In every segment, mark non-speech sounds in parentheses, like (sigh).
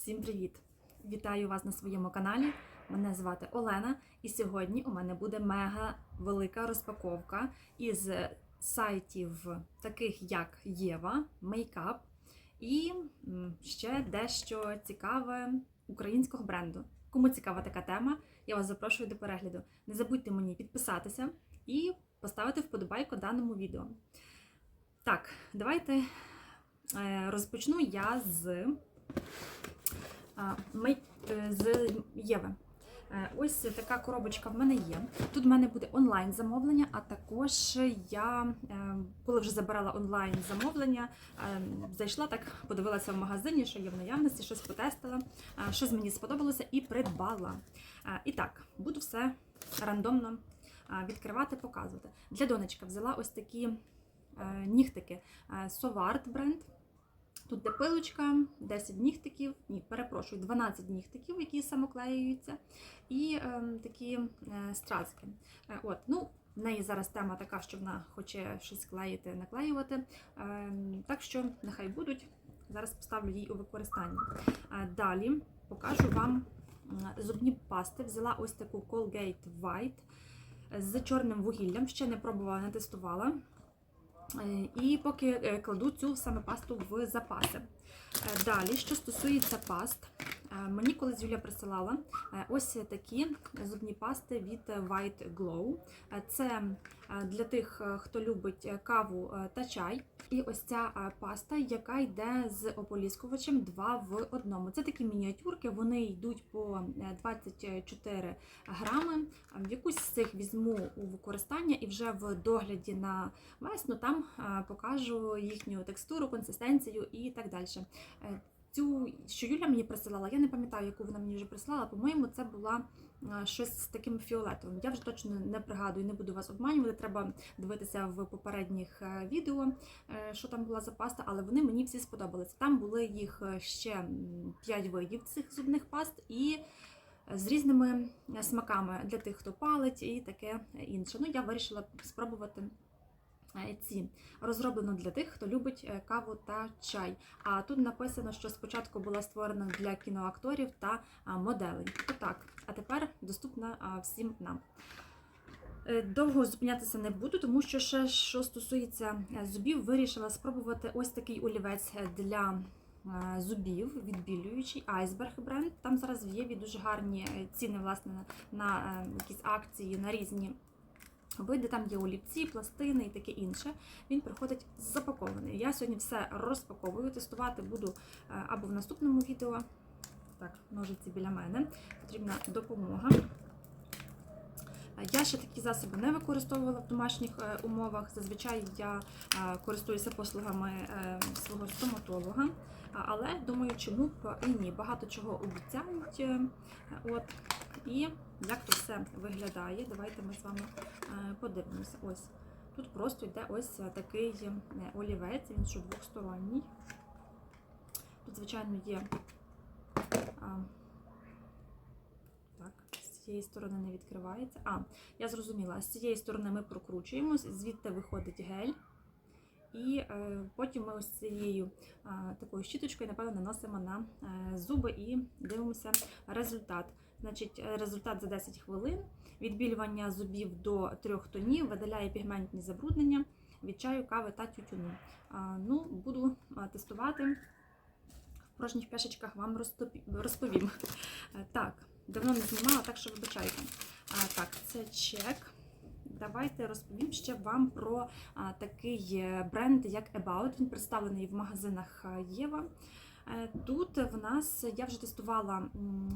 Всім привіт! Вітаю вас на своєму каналі. Мене звати Олена, і сьогодні у мене буде мега велика розпаковка із сайтів, таких як Єва, Мейкап і ще дещо цікаве українського бренду. Кому цікава така тема, я вас запрошую до перегляду. Не забудьте мені підписатися і поставити вподобайку даному відео. Так, давайте е, розпочну я з з Єви. Е, Ось така коробочка в мене є. Тут в мене буде онлайн замовлення, а також я, е, коли вже забирала онлайн замовлення, е, зайшла так, подивилася в магазині, що є в наявності, щось потестила, е, щось мені сподобалося і придбала. Е, І так, буду все рандомно е, відкривати, показувати. Для донечка взяла ось такі е, нігтики Соварт бренд. Тут де пилочка, 10 нігтиків, ні, перепрошую, 12 нігтиків, які самоклеюються, і е, такі е, страцки. Е, от, ну, в неї зараз тема така, що вона хоче щось клеїти, наклеювати. Е, так що нехай будуть. Зараз поставлю їй у використання. Е, далі покажу вам зубні пасти. Взяла ось таку Colgate White з чорним вугіллям. Ще не пробувала, не тестувала. Е, І поки е, кладу цю саме пасту в запаси. Е, Далі, що стосується паст, мені колись Юля присилала ось такі зубні пасти від White Glow. Це для тих, е, хто любить е, каву е, та чай. І ось ця паста, яка йде з ополіскувачем 2 в одному. Це такі мініатюрки, вони йдуть по е, 24 грами. Якусь з цих візьму у використання і вже в догляді на весну там покажу їхню текстуру, консистенцію і так далі. Цю, що Юля мені присилала, я не пам'ятаю, яку вона мені вже прислала. По-моєму, це була е, щось з таким фіолетовим. Я вже точно не пригадую, не буду вас обманювати. Треба дивитися в попередніх е, відео, е, що там була за паста, але вони мені всі сподобалися. Там були їх ще 5 видів цих зубних паст і з різними смаками для тих, хто палить, і таке інше. Ну, я вирішила спробувати ці. Розроблено для тих, хто любить е, каву та чай. А тут написано, що спочатку була створена для кіноакторів та моделей. Отак. А тепер доступна всім нам. Е, Довго зупинятися не буду, тому що ще що стосується е, зубів, вирішила спробувати ось такий олівець е, для е, зубів, відбілюючий айсберг бренд. Там зараз в Єві дуже гарні е, ціни власне на, е, якісь акції на різні види. Там є олівці, пластини і таке інше. Він приходить запакований. Я сьогодні все розпаковую, тестувати буду е, або в наступному відео. Так, ножиці біля мене. Потрібна допомога. Я ще такі засоби не використовувала в домашніх е, умовах. Зазвичай я е, користуюся послугами свого стоматолога. Але думаю, чому б і ні. Багато чого обіцяють. От. І як то все виглядає, давайте ми з вами е, подивимося. Ось. Тут просто йде ось е, такий е, олівець, він що двохсторонній. Тут, звичайно, є. Так, з цієї сторони не відкривається. А, я зрозуміла, з цієї сторони ми прокручуємо, звідти виходить гель. І е, потім ми ось цією е, такою щіточкою, напевно, наносимо на е, зуби і дивимося результат. Значить, е, результат за 10 хвилин. Відбілювання зубів до трьох тонів, видаляє пігментні забруднення від чаю, кави та тютюну. Ну, буду тестувати. В порожніх пляшечках вам розповім. Е, Так, давно не знімала, так що вибачайте. Так, це чек. Давайте розповім ще вам про такий е, бренд, як About. Він представлений в магазинах Єва. Е, Тут в нас я вже тестувала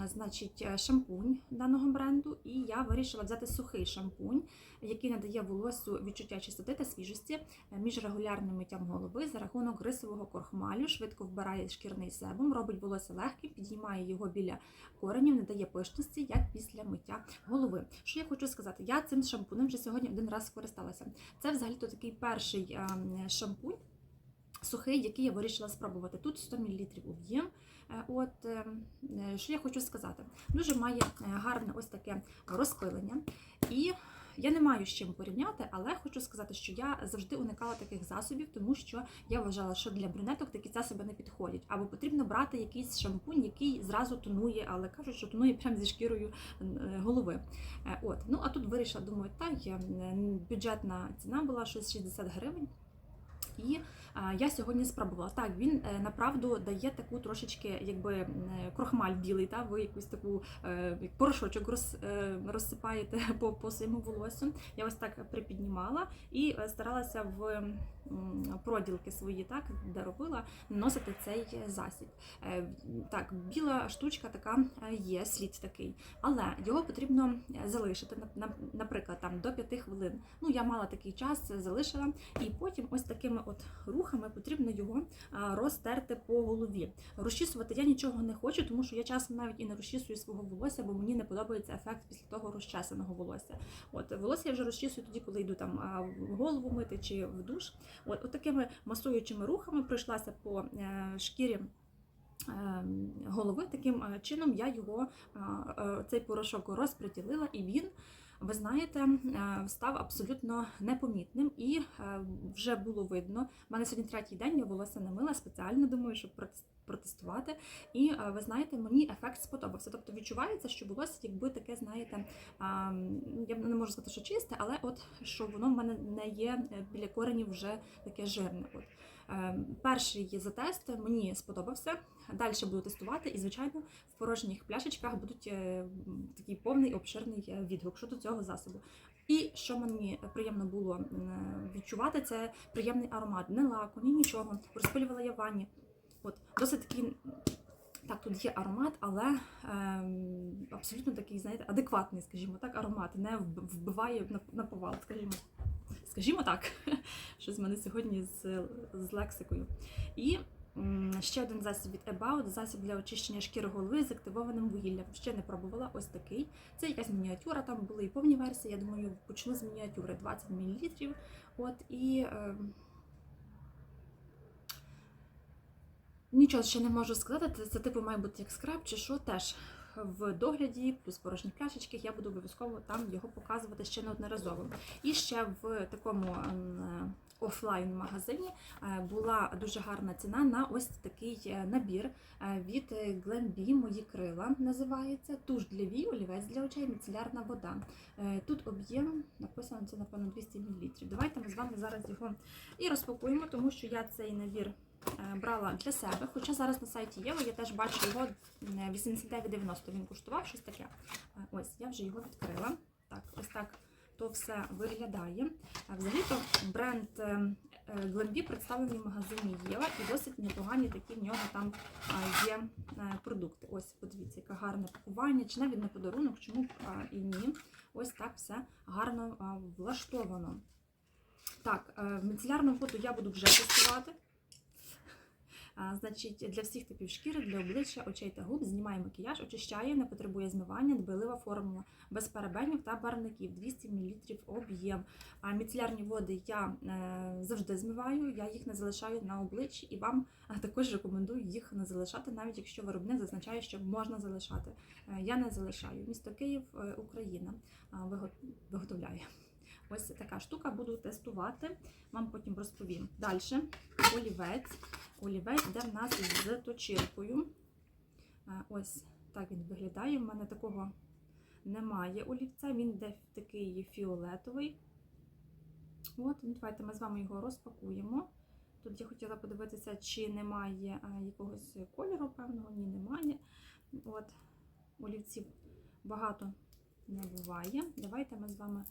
значить, е, шампунь даного бренду, і я вирішила взяти сухий шампунь, який надає волосю відчуття чистоти та свіжості е, між регулярним миттям голови за рахунок рисового крохмалю, швидко вбирає шкірний себум, робить волосся легким, підіймає його біля коренів, не дає пишності, як після миття голови. Що я хочу сказати? Я цим шампунем вже сьогодні один раз скористалася. Це взагалі-то такий перший ем, шампунь. Сухий, який я вирішила спробувати. Тут 100 мл об'єм, Е, От е, е, що я хочу сказати, дуже має гарне ось таке розпилення. І я не маю з чим порівняти, але хочу сказати, що я завжди уникала таких засобів, тому що я вважала, що для брюнеток такі засоби не підходять. Або потрібно брати якийсь шампунь, який зразу тонує, але кажуть, що тонує прямо зі шкірою голови. От ну а тут вирішила, думаю, так бюджетна ціна була щось 60 гривень. І я сьогодні спробувала. Так, він е, направду дає таку трошечки, якби е, крохмаль білий, та ви якусь таку е, порошочок роз, розсипаєте (laughs) по, по своєму волосю. Я ось так припіднімала і старалася в проділки свої, так де робила, наносити цей засіб. Е, Так, біла штучка така е, є, слід такий, але його потрібно е, залишити, нап- нап- наприклад, там до 5 хвилин. Ну, я мала такий час, залишила, і потім ось такими от рухами потрібно його розтерти по голові. Розчісувати я нічого не хочу, тому що я часом навіть і не розчісую свого волосся, бо мені не подобається ефект після того розчесаного волосся. От волосся я вже розчісую тоді, коли йду там голову мити чи в душ. От, от такими масуючими рухами пройшлася по е, шкірі. е, Голови таким е, чином я його цей порошок розподілила, і він, ви знаєте, став абсолютно непомітним і вже було видно. У мене сьогодні третій день, я волосся не спеціально, думаю, щоб протестувати. І е, ви знаєте, мені ефект сподобався. Тобто відчувається, що волосся, якби таке, знаєте, я не можу сказати, що чисте, але от що воно в мене не є е, біля коренів вже таке жирне. От. Е, Перший затест мені сподобався. Далі буду тестувати, і, звичайно, в порожніх пляшечках будуть е, такий повний обширний відгук щодо цього засобу. І що мені приємно було відчувати, це приємний аромат, не лаку, ні нічого. Розпилювала я ванні. От досить такий. Так, тут є аромат, але ем, абсолютно такий, знаєте, адекватний, скажімо так, аромат, не вбиває на, на повал, скажімо. Скажімо так, (laughs) щось в мене сьогодні з, з лексикою. І м, ще один засіб від About, засіб для очищення шкіри голови з активованим вугіллям. Ще не пробувала ось такий. Це якась мініатюра, там були і повні версії. Я думаю, почну з мініатюри 20 мл. От і. ем, Нічого ще не можу сказати. Це, це типу має бути як скраб чи що теж в догляді, плюс порожні пляшечки. Я буду обов'язково там його показувати ще неодноразово. І ще в такому ем, офлайн магазині е, була дуже гарна ціна на ось такий е, набір е, від е, Glenbee Мої крила називається. Туш для вій, олівець для очей, міцелярна вода. Е, Тут об'єм написано це напевно 200 мл. Давайте ми з вами зараз його і розпакуємо, тому що я цей набір е, брала для себе. Хоча зараз на сайті Єва я теж бачу його е, 89,90 він коштував щось таке. Е, Ось я вже його відкрила. Так, ось так то все виглядає. Взагалі-то бренд е, е, представлений в магазині Єва і досить непогані такі в нього там є е, продукти. Ось, подивіться, яке гарне пакування, чи навіть на подарунок, чому б і ні. Ось так все гарно влаштовано. Так, е, міцелярну воду я буду вже тестувати. Значить, для всіх типів шкіри, для обличчя, очей та губ знімає макіяж, очищає, не потребує змивання, дбайлива формула, без парабенів та барвників, 200 мл об'єм. А міцелярні води я е, завжди змиваю, я їх не залишаю на обличчі і вам е, також рекомендую їх не залишати, навіть якщо виробник зазначає, що можна залишати. Е, я не залишаю. Місто Київ, Україна виготовляє. Ось така штука, буду тестувати, вам потім розповім. Далі олівець. Олівець йде в нас з точилкою. Ось так він виглядає. У мене такого немає олівця, він йде такий фіолетовий. От, ну, давайте ми з вами його розпакуємо. Тут я хотіла подивитися, чи немає якогось кольору певного. Ні, немає. От, олівців багато не буває. Давайте ми з вами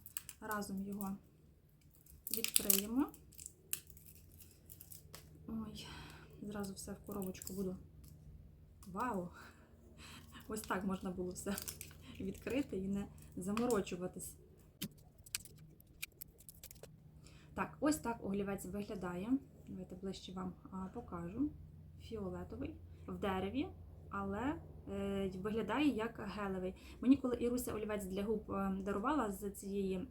разом його відкриємо. Ой, зразу все в коробочку буду. Вау! Ось так можна було все відкрити і не заморочуватись. Так, ось так олівець виглядає. Давайте ближче вам покажу. Фіолетовий в дереві, але е, виглядає як гелевий. Мені, коли Іруся олівець для губ е, дарувала з цієї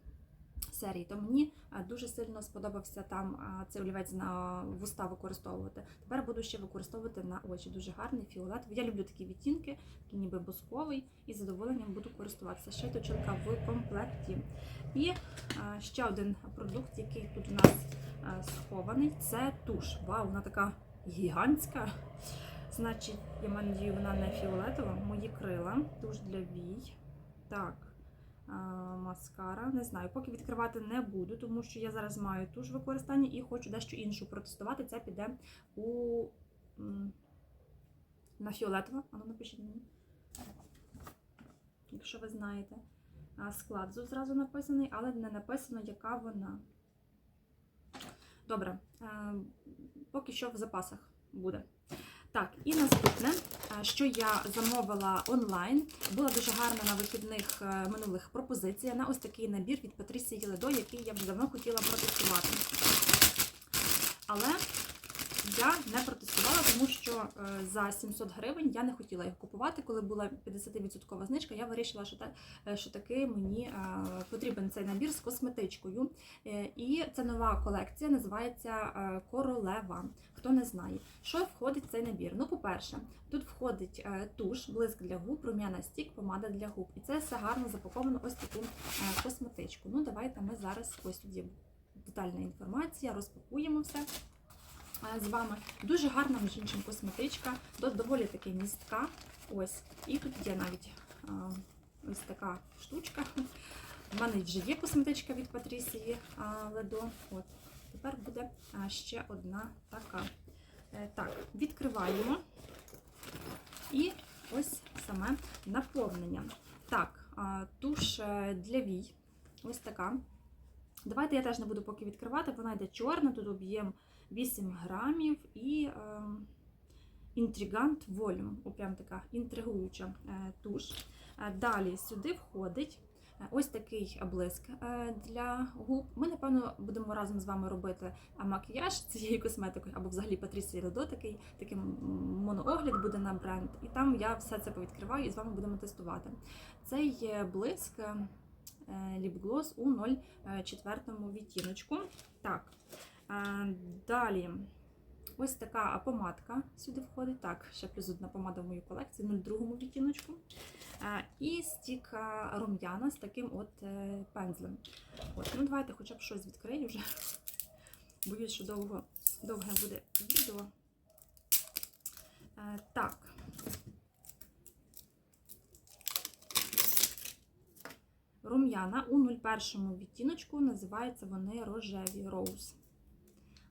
серії, то мені е, дуже сильно сподобався там цей олівець на вуста використовувати. Тепер буду ще використовувати на очі. Дуже гарний фіолетовий. Я люблю такі відтінки, такий ніби бусковий, і з задоволенням буду користуватися. Ще точилка в комплекті. І ще один продукт, який тут у нас схований, це туш. Вау, вона така гігантська. Значить, я маю надію, вона не фіолетова. Мої крила, туш для вій. Так, маскара. Не знаю, поки відкривати не буду, тому що я зараз маю туш в використанні і хочу дещо іншу протестувати. Це піде у на фіолетово. Ану, напишіть мені. Якщо ви знаєте. Склад зразу написаний, але не написано, яка вона. Добре, е, поки що в запасах буде. Так, і наступне, е, що я замовила онлайн, була дуже гарна на вихідних е, минулих пропозиція на ось такий набір від Патрісії Ледо, який я вже давно хотіла протестувати. Але я не протестувала, тому що е, за 700 гривень я не хотіла їх купувати. Коли була 50% знижка, я вирішила, що, е, що таки мені е, потрібен цей набір з косметичкою. І це нова колекція, називається Королева. Хто не знає, що входить в цей набір? Ну, по-перше, тут входить туш, блиск для губ, рум'яна стік, помада для губ. І це все гарно запаковано ось таку косметичку. Ну, давайте ми зараз ось тут детальна інформація, розпакуємо все з вами. Дуже гарна, між іншим, косметичка, доволі таки містка. Ось. І тут є навіть е, ось така штучка. У мене вже є косметичка від Патрісії Ледо. От. Тепер буде ще одна така. Е, Так, відкриваємо. І ось саме наповнення. Так, туш е, для вій. Ось така. Давайте я теж не буду поки відкривати. Вона йде чорна, тут об'єм 8 грамів і е, інтригант волюм. Прям така інтригуюча е, туш. Е, Далі сюди входить ось такий блиск для губ. Ми, напевно, будемо разом з вами робити макіяж цією косметикою, або взагалі Патрісія Ледо, такий, такий моноогляд буде на бренд. І там я все це повідкриваю і з вами будемо тестувати. Цей блиск ліпглос у 0,4 відтіночку. Так, далі. Ось така помадка сюди входить. Так, ще плюс одна помада в мою колекцію, 0,2 відтіночку. І стік рум'яна з таким от е, пензлем. От, ну давайте хоча б щось відкрию вже. (laughs) Боюсь, що довго, довге буде відео. Е, Так. Рум'яна у 01 відтіночку називаються вони рожеві роуз.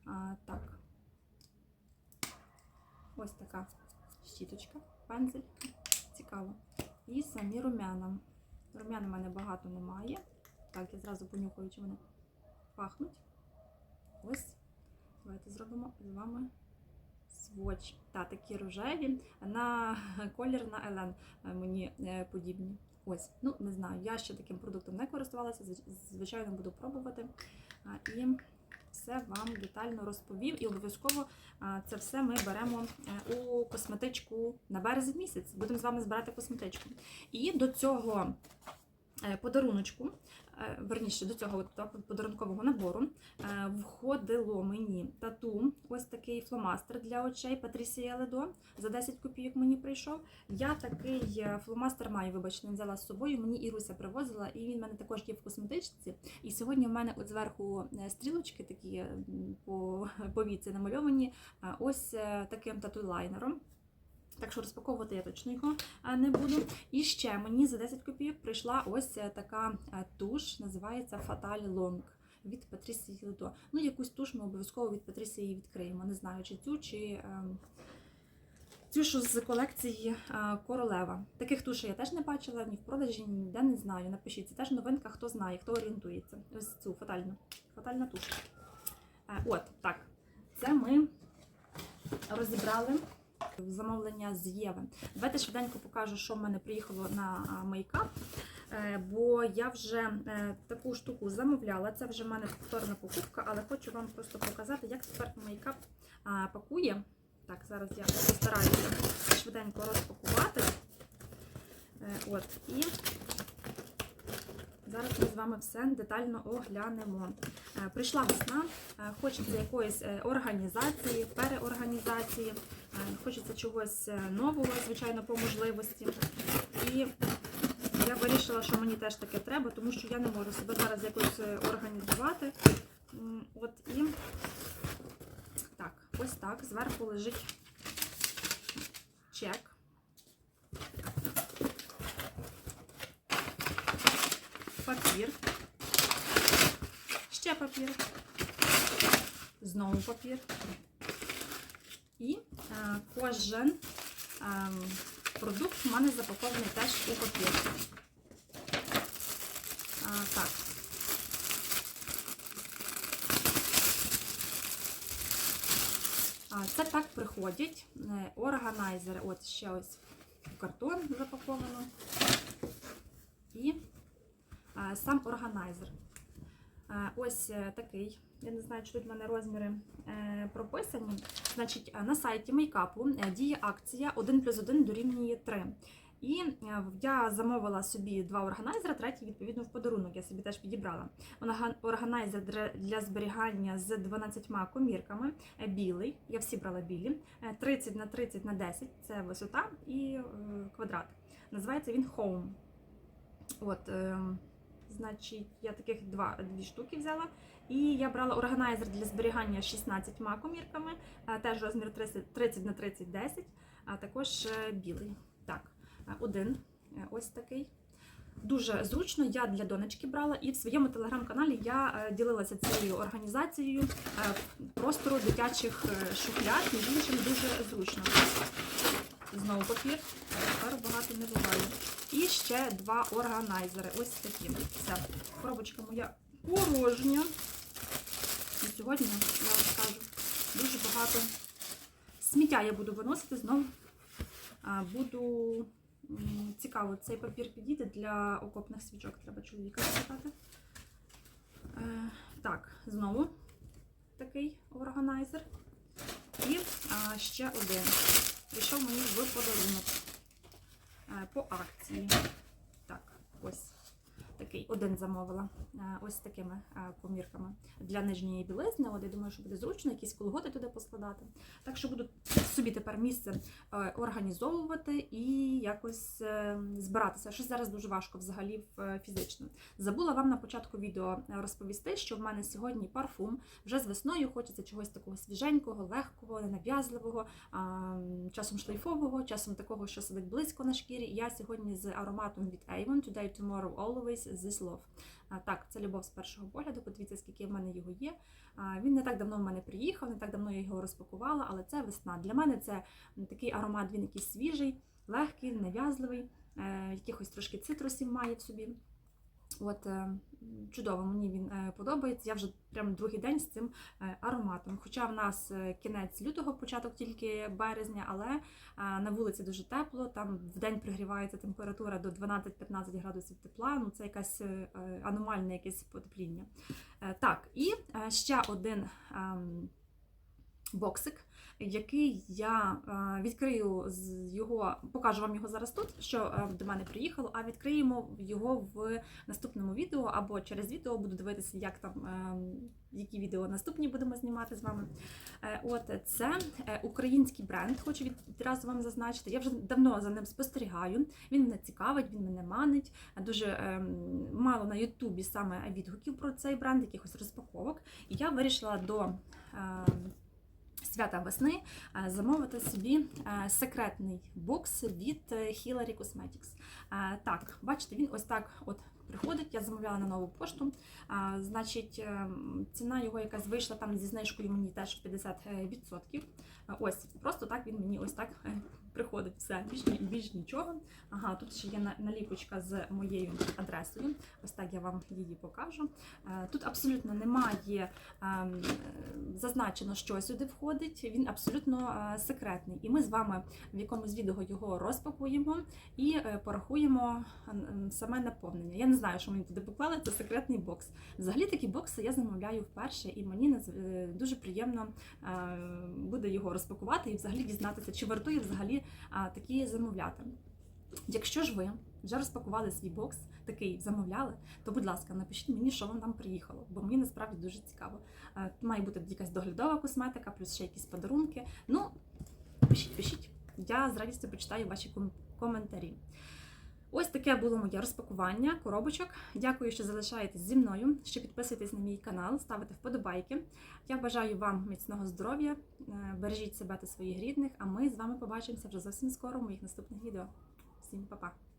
А, так. Ось така щіточка, пензель. Цікаво. І самі рум'яна. Рум'ян у мене багато немає. Так, я зразу понюхаю, чи вони пахнуть. Ось. Давайте зробимо з вами сводч. Та, такі рожеві. На (laughs) колір на Елен мені е, подібні. Ось, ну не знаю, я ще таким продуктом не користувалася, звичайно, буду пробувати. І все вам детально розповів. І обов'язково це все ми беремо е, у косметичку на березень місяць. Будемо з вами збирати косметичку. І до цього е, подаруночку, верніше, до цього подарункового набору е, входило мені тату, ось такий фломастер для очей Патрісія Ледо. За 10 копійок мені прийшов. Я такий е, фломастер маю, вибачте, не взяла з собою. Мені Іруся привозила, і він в мене також є в косметичці. І сьогодні в мене от зверху е, стрілочки такі е, по, (laughs) по віці намальовані. е, Ось е, таким тату-лайнером. Так що розпаковувати я точно його не буду. І ще мені за 10 копійок прийшла ось е, така е, туш, називається Fatal Long від Патрісії Ледо. Ну, якусь туш ми обов'язково від Патрісії відкриємо. Не знаю, чи цю, чи ем, цю, що з колекції е, Королева. Таких тушей я теж не бачила, ні в продажі, ніде не знаю. Напишіть, це теж новинка, хто знає, хто орієнтується. Ось цю фатальну. Фатальна туш. От, так. Це ми розібрали замовлення з Єви. Давайте швиденько покажу, що в мене приїхало на мейкап. Е, Бо я вже е, таку штуку замовляла. Це вже в мене повторна покупка, але хочу вам просто показати, як тепер мейкап пакує. Так, зараз я постараюся швиденько розпакувати. Е, От, і Зараз ми з вами все детально оглянемо. Прийшла весна, хочеться якоїсь організації, переорганізації, хочеться чогось е, нового, звичайно, по можливості. І я вирішила, що мені теж таке треба, тому що я не можу себе зараз якось е, організувати. От і так, ось так. Зверху лежить чек. Папір. Ще папір. Знову папір. І е, кожен е, продукт у мене запакований теж у папір. Так. Це так приходять е, органайзери. От ще ось в картон запаковано. І сам органайзер. Ось е, такий. Я не знаю, чи тут в мене розміри е, прописані. Значить, е, на сайті мейкапу е, діє акція 1 плюс 1 дорівнює 3. І я замовила собі два органайзера, третій, відповідно, в подарунок я собі теж підібрала. Органайзер для зберігання з 12 комірками, білий, я всі брала білі, е, 30 на 30 на 10 це висота і квадрат. Називається він Home. От, е, значить, я таких два, дві штуки взяла. І я брала органайзер для зберігання 16 комірками, е, теж розмір 30, 30 на 30 10, а також е, білий. Так, е, один ось такий. Дуже зручно, я для донечки брала, і в своєму телеграм-каналі я ділилася цією організацією простору дитячих шухляд, між іншим дуже зручно. Знову папір, тепер багато не буває. І ще два органайзери. Ось такі. Все. Коробочка моя порожня. І сьогодні, я вам скажу, дуже багато сміття я буду виносити знову. Буду цікаво, цей папір підійде для окопних свічок. Треба чоловіка запитати. Е, Так, знову такий органайзер. І ще один. Прийшов мені в подарунок е, по акції. Так, ось такий один замовила. е, Ось такими е, комірками для нижньої білизни. От я думаю, що буде зручно, якісь колготи туди поскладати. Так що буду собі тепер місце е, організовувати і якось е, збиратися. Щось зараз дуже важко взагалі е, фізично. Забула вам на початку відео е, розповісти, що в мене сьогодні парфум. Вже з весною хочеться чогось такого свіженького, легкого, ненав'язливого, часом шлейфового, часом такого, що сидить близько на шкірі. Я сьогодні з ароматом від Avon Today, Tomorrow, Always This Love. А, так, це любов з першого погляду. Подивіться, скільки в мене його є. Він не так давно в мене приїхав, не так давно я його розпакувала, але це весна. Для мене це такий аромат, він якийсь свіжий, легкий, нав'язливий, е, якихось трошки цитрусів має в собі. От е, чудово, мені він е, подобається. Я вже прям другий день з цим е, ароматом. Хоча в нас кінець лютого, початок тільки березня, але на вулиці дуже тепло. Там в день пригрівається температура до 12-15 градусів тепла. Ну це якась аномальне якесь потепління. Так, і ще один ем, боксик. Який я е, відкрию з його, покажу вам його зараз тут, що е, до мене приїхало, а відкриємо його в наступному відео або через відео буду дивитися, як там е, які відео наступні будемо знімати з вами. От це український бренд, хочу відразу вам зазначити. Я вже давно за ним спостерігаю. Він мене цікавить, він мене манить. Дуже мало на Ютубі саме відгуків про цей бренд, якихось розпаковок. І я вирішила до. Свята весни е, замовити собі е, секретний бокс від е, Hillary Cosmetics. Так, бачите, він ось так от приходить. Я замовляла на нову пошту. Значить, е, ціна його якась вийшла там зі знижкою мені теж 50%. Е, Ось, просто так він мені ось так е, приходить. Все, більш, більш нічого. Ага, тут ще є наліпочка з моєю адресою. Ось так я вам її покажу. Тут абсолютно немає зазначено, що сюди входить. Він абсолютно секретний. І ми з вами в якомусь відео його розпакуємо і порахуємо м, саме наповнення. Я не знаю, що мені туди поклали, це секретний бокс. Взагалі такі бокси я замовляю вперше, і мені е, дуже приємно е, буде його розпакувати і взагалі дізнатися, чи вартує взагалі такі замовляти. Якщо ж ви вже розпакували свій бокс, такий замовляли, то будь ласка, напишіть мені, що вам там приїхало, бо мені насправді дуже цікаво. Е, Має бути якась доглядова косметика, плюс ще якісь подарунки. Ну, пишіть, пишіть. Я з радістю прочитаю ваші ком- коментарі. Ось таке було моє розпакування коробочок. Дякую, що залишаєтесь зі мною, що підписуєтесь на мій канал, ставите вподобайки. Я бажаю вам міцного здоров'я, е, бережіть себе та своїх рідних, а ми з вами побачимося вже зовсім скоро в моїх наступних відео. Всім па-па!